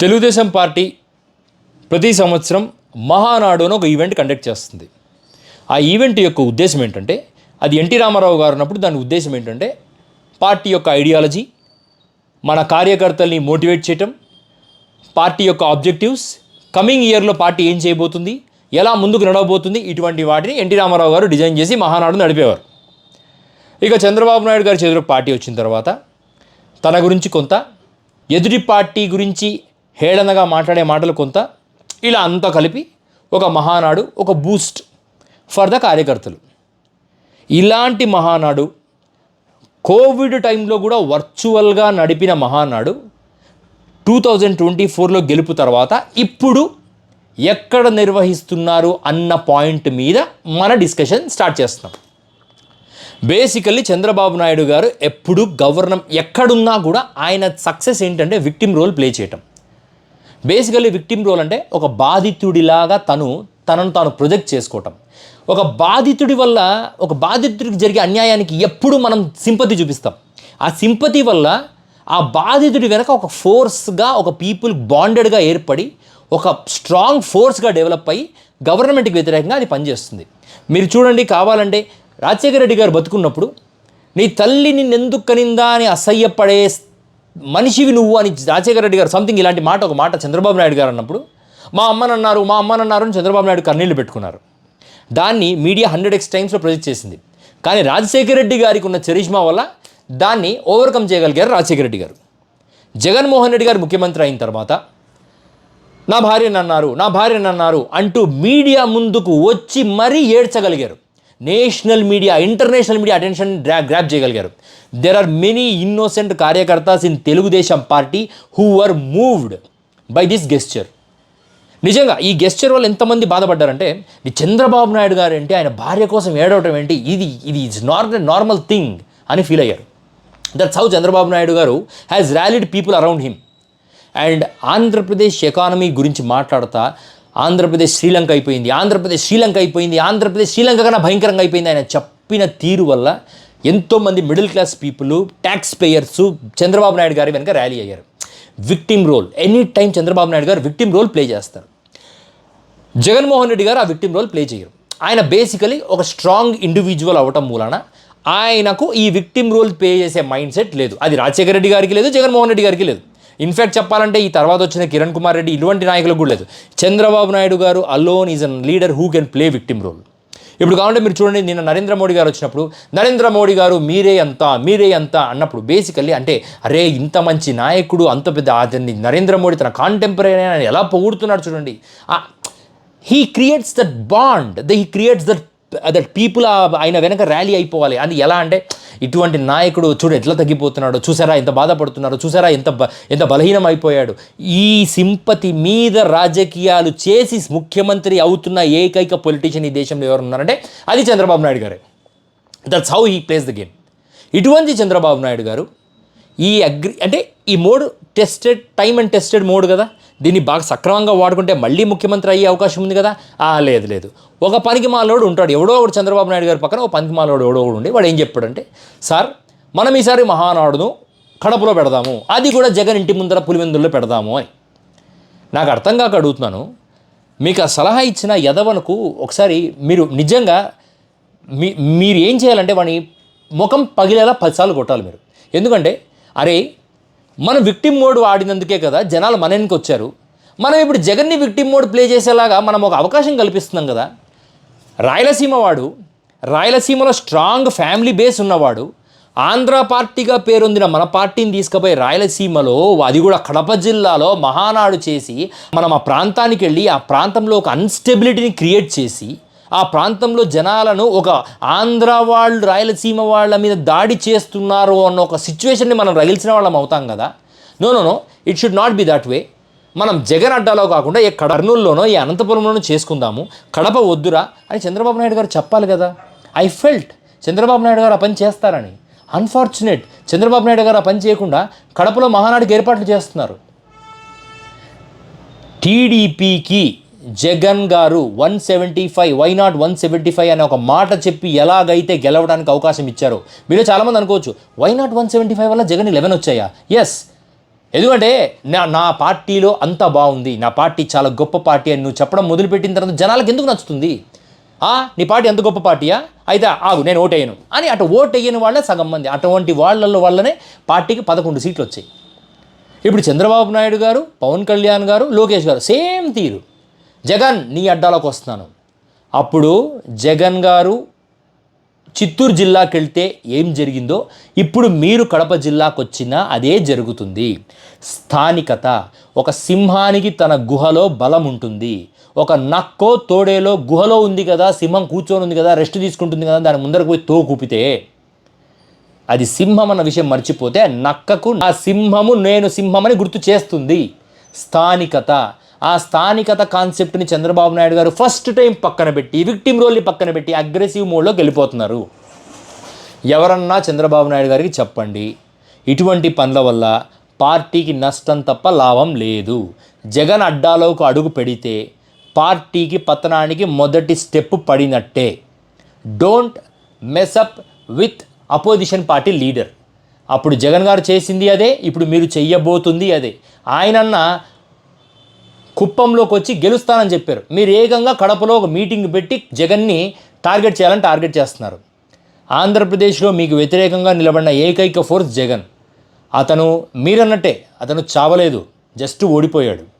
Telugu Desam party ప్రతి సంవత్సరం మహానాడు అని ఒక ఈవెంట్ కండక్ట్ చేస్తుంది. ఆ ఈవెంట్ యొక్క ఉద్దేశం ఏంటంటే అది ఎన్టీ రామారావు గారు ఉన్నప్పుడు దాని ఉద్దేశం ఏంటంటే పార్టీ యొక్క ఐడియాలజీ మన కార్యకర్తల్ని మోటివేట్ చేయటం పార్టీ యొక్క ఆబ్జెక్టివ్స్ కమింగ్ ఇయర్లో పార్టీ ఏం చేయబోతుంది ఎలా ముందుకు నడవబోతుంది ఇటువంటి వాటిని ఎన్టీ రామారావు గారు డిజైన్ చేసి మహానాడు నడిపేవారు. ఇక చంద్రబాబు నాయుడు గారి చేతిలో పార్టీ వచ్చిన తర్వాత తన గురించి కొంత ఎదుటి పార్టీ గురించి హేళనగా మాట్లాడే మాటలు కొంత ఇలా అంతా కలిపి ఒక మహానాడు ఒక బూస్ట్ ఫర్ ద కార్యకర్తలు. ఇలాంటి మహానాడు కోవిడ్ టైంలో కూడా వర్చువల్గా నడిపిన మహానాడు టూ థౌజండ్ ట్వంటీ ఫోర్లో గెలుపు తర్వాత ఇప్పుడు ఎక్కడ నిర్వహిస్తున్నారు అన్న పాయింట్ మీద మన డిస్కషన్ స్టార్ట్ చేస్తున్నాం. బేసికల్లీ చంద్రబాబు నాయుడు గారు ఎప్పుడు గవర్నం ఎక్కడున్నా కూడా ఆయన సక్సెస్ ఏంటంటే విక్టిమ్ రోల్ ప్లే చేయటం. బేసికల్లీ విక్టిమ్ రోల్ అంటే ఒక బాధితుడిలాగా తను తనను తాను ప్రొజెక్ట్ చేసుకోవటం. ఒక బాధితుడి వల్ల ఒక బాధితుడికి జరిగే అన్యాయానికి ఎప్పుడు మనం సింపతి చూపిస్తాం. ఆ సింపతి వల్ల ఆ బాధితుడి వెనక ఒక ఫోర్స్గా ఒక పీపుల్ బాండెడ్గా ఏర్పడి ఒక స్ట్రాంగ్ ఫోర్స్గా డెవలప్ అయ్యి గవర్నమెంట్కి వ్యతిరేకంగా అది పనిచేస్తుంది. మీరు చూడండి కావాలంటే రాజశేఖర రెడ్డి గారు బతుకున్నప్పుడు నీ తల్లి నిన్నెందుకు కనిందా అని అసహ్యపడే మనిషివి నువ్వు అని రాజశేఖర రెడ్డి గారు సంథింగ్ ఇలాంటి మాట ఒక మాట చంద్రబాబు నాయుడు గారు అన్నప్పుడు మా అమ్మనన్నారు మా అమ్మనన్నారు అని చంద్రబాబు నాయుడు కన్నీళ్ళు పెట్టుకున్నారు. దాన్ని మీడియా హండ్రెడ్ ఎక్స్ టైమ్స్లో ప్రొజెక్ట్ చేసింది. కానీ రాజశేఖర రెడ్డి గారికి ఉన్న చరిష్మా వల్ల దాన్ని ఓవర్కమ్ చేయగలిగారు రాజశేఖర రెడ్డి గారు. జగన్మోహన్ రెడ్డి గారు ముఖ్యమంత్రి అయిన తర్వాత నా భార్యనన్నారు నా భార్యనన్నారు అంటూ మీడియా ముందుకు వచ్చి మరీ ఏడ్చగలిగారు. National media international media attention draw grab చేయగలిగారు. There are many innocent కార్యకర్తాస్ in Telugu Desam party who are moved by this gesture నిజంగా ఈ గెస్చర్ వల్ల ఎంతమంది బాధపడ్డారంటే చంద్రబాబు నాయుడు గారు ఏంటి ఆయన భార్య కోసం ఏడవటం ఏంటి? ఇది ఇది ఇట్స్ నార్మల్ నార్మల్ థింగ్ అని ఫీల్ అయ్యారు. That's how Chandrababu Naidu garu has rallied people around him and Andhra Pradesh economy గురించి మాట్లాడతా ఆంధ్రప్రదేశ్ శ్రీలంక అయిపోయింది ఆంధ్రప్రదేశ్ శ్రీలంక అయిపోయింది ఆంధ్రప్రదేశ్ శ్రీలంక కన్నా భయంకరంగా అయిపోయింది ఆయన చెప్పిన తీరు వల్ల ఎంతోమంది middle class people tax payers Chandrababu Naidu గారి వెనుక ర్యాలీ అయ్యారు. Victim role any time Chandrababu Naidu garu victim role play చేస్తారు. జగన్మోహన్ రెడ్డి గారు ఆ విక్టిమ్ రోల్ ప్లే చేయరు. ఆయన బేసికలీ ఒక స్ట్రాంగ్ ఇండివిజువల్ అవ్వటం మూలన ఆయనకు ఈ విక్టిమ్ రోల్ ప్లే చేసే మైండ్ సెట్ లేదు. అది రాజశేఖర రెడ్డి గారికి లేదు జగన్మోహన్ రెడ్డి గారికి లేదు. ఇన్ఫ్యాక్ట్ చెప్పాలంటే ఈ తర్వాత వచ్చిన కిరణ్ కుమార్ రెడ్డి ఇటువంటి నాయకులకు కూడా లేదు. Chandrababu Naidu garu alone is an leader who can play victim role ఇప్పుడు కావాలంటే మీరు చూడండి నిన్న నరేంద్ర మోడీ గారు వచ్చినప్పుడు నరేంద్ర మోడీ గారు మీరే అంత మీరే అంత అన్నప్పుడు బేసికల్లీ అంటే అరే ఇంత మంచి నాయకుడు అంత పెద్ద అతన్ని నరేంద్ర మోడీ తన కాంటెంపరీ అని ఎలా పొగుడుతున్నాడు చూడండి. He creates that bond the he creates that other people ఆయన వెనక ర్యాలీ అయిపోవాలి. అది ఎలా అంటే ఇటువంటి నాయకుడు చూడు ఎట్లా తగ్గిపోతున్నాడో చూసారా ఎంత బాధపడుతున్నాడో చూసారా ఎంత ఎంత బలహీనం అయిపోయాడు ఈ సింపతి మీద రాజకీయాలు చేసి ముఖ్యమంత్రి అవుతున్న ఏకైక పొలిటీషియన్ ఈ దేశంలో ఎవరు ఉన్నారంటే అది చంద్రబాబు నాయుడు గారే. That's how he plays the game ఇటువంటి చంద్రబాబు నాయుడు గారు ఈ అగ్రి అంటే ఈ మూడు tested time and tested mode కదా. దీన్ని బాగా సక్రమంగా వాడుకుంటే మళ్ళీ ముఖ్యమంత్రి అయ్యే అవకాశం ఉంది కదా. ఆ లేదు లేదు. ఒక పనికి మాలోడు ఉంటాడు. ఎవడో ఒకడు చంద్రబాబు నాయుడు గారి పక్కన ఒక పనికి మాలోడు ఎవడో ఒకడు ఉండి వాడు ఏం చెప్పాడంటే సార్ మనం ఈసారి మహానాడును కడపలో పెడదాము. అది కూడా జగన్ ఇంటి ముందర పులివెందుల్లో పెడదాము అని. నాకు అర్థం కాక అడుగుతున్నాను. మీకు ఆ సలహా ఇచ్చిన యదవనకు ఒకసారి మీరు నిజంగా మీ మీరు ఏం చేయాలంటే వాడిని ముఖం పగిలేలా పదిసార్లు కొట్టాలి మీరు. ఎందుకంటే అరే మనం విక్టిమ్ మోడ్ వాడినందుకే కదా జనాలు మన వెనక్కి వచ్చారు. మనం ఇప్పుడు జగన్ని విక్టిమ్ మోడ్ ప్లే చేసేలాగా మనం ఒక అవకాశం కల్పిస్తున్నాం కదా. రాయలసీమ వాడు రాయలసీమలో స్ట్రాంగ్ ఫ్యామిలీ బేస్ ఉన్నవాడు ఆంధ్ర పార్టీగా పేరొందిన మన పార్టీని తీసుకుపోయి రాయలసీమలో అది కూడా కడప జిల్లాలో మహానాడు చేసి మనం ఆ ప్రాంతానికి వెళ్ళి ఆ ప్రాంతంలో ఒక అన్స్టెబిలిటీని క్రియేట్ చేసి ఆ ప్రాంతంలో జనాలను ఒక ఆంధ్ర వాళ్ళు రాయలసీమ వాళ్ళ మీద దాడి చేస్తున్నారు అన్న ఒక సిచ్యువేషన్ని మనం రగిల్చిన వాళ్ళం అవుతాం కదా? No no no it should not be that way మనం జగన్ అడ్డాలో కాకుండా ఏ కర్నూలులోనో ఈ అనంతపురంలోనో చేసుకుందాము. కడప వద్దురా అని చంద్రబాబు నాయుడు గారు చెప్పాలి కదా? ఐ ఫెల్ట్ చంద్రబాబు నాయుడు గారు ఆ పని చేస్తారని. అన్ఫార్చునేట్ చంద్రబాబు నాయుడు గారు ఆ పని చేయకుండా కడపలో మహానాడికి ఏర్పాట్లు చేస్తున్నారు. టీడీపీకి Jagan garu one seventy five why not one seventy five అనే ఒక మాట చెప్పి ఎలాగైతే గెలవడానికి అవకాశం ఇచ్చారో మీరు చాలామంది అనుకోవచ్చు why not one seventy five వల్ల జగన్ లెవెన్ వచ్చాయా? ఎస్ ఎందుకంటే నా నా పార్టీలో అంత బాగుంది నా పార్టీ చాలా గొప్ప పార్టీ అని నువ్వు చెప్పడం మొదలుపెట్టిన తర్వాత జనాలకు ఎందుకు నచ్చుతుంది? ఆ, నీ పార్టీ ఎంత గొప్ప పార్టీయా? అయితే ఆగు నేను ఓటేయను అని అటు ఓటేయని వాళ్ళే సగం మంది. అటువంటి వాళ్ళల్లో వల్లనే పార్టీకి పదకొండు సీట్లు వచ్చాయి. ఇప్పుడు చంద్రబాబు నాయుడు గారు పవన్ కళ్యాణ్ గారు లోకేష్ గారు సేమ్ తీరు. జగన్ నీ అడ్డాలోకి వస్తున్నాను. అప్పుడు జగన్ గారు చిత్తూరు జిల్లాకి వెళ్తే ఏం జరిగిందో ఇప్పుడు మీరు కడప జిల్లాకు వచ్చినా అదే జరుగుతుంది. స్థానికత ఒక సింహానికి తన గుహలో బలం ఉంటుంది. ఒక నక్కో తోడేలో గుహలో ఉంది కదా సింహం కూర్చొని ఉంది కదా రెస్ట్ తీసుకుంటుంది కదా దాని ముందరకు పోయి తోకూపితే అది సింహం అన్న విషయం మర్చిపోతే నక్కకు ఆ సింహము నేను సింహమని గుర్తు చేస్తుంది. స్థానికత ఆ స్థానికత కాన్సెప్ట్ని చంద్రబాబు నాయుడు గారు ఫస్ట్ టైం పక్కన పెట్టి విక్టిమ్ రోల్ని పక్కన పెట్టి అగ్రెసివ్ మోడ్లోకి వెళ్ళిపోతున్నారు ఎవరన్నా చంద్రబాబు నాయుడు గారికి చెప్పండి ఇటువంటి పనుల వల్ల పార్టీకి నష్టం తప్ప లాభం లేదు. జగన్ అడ్డాలోకి అడుగు పెడితే పార్టీకి పతనానికి మొదటి step పడినట్టే. Don't mess up with opposition party leader అప్పుడు జగన్ గారు చేసింది అదే ఇప్పుడు మీరు చెయ్యబోతుంది అదే. ఆయనన్నా కుప్పంలోకి వచ్చి గెలుస్తానని చెప్పారు. మీరు ఏకంగా కడపలో ఒక మీటింగ్ పెట్టి జగన్ని టార్గెట్ చేయాలని టార్గెట్ చేస్తున్నారు. ఆంధ్రప్రదేశ్లో మీకు వ్యతిరేకంగా నిలబడిన ఏకైక ఫోర్స్ జగన్. అతను మీరన్నట్టే అతను చావలేదు జస్ట్ ఓడిపోయాడు.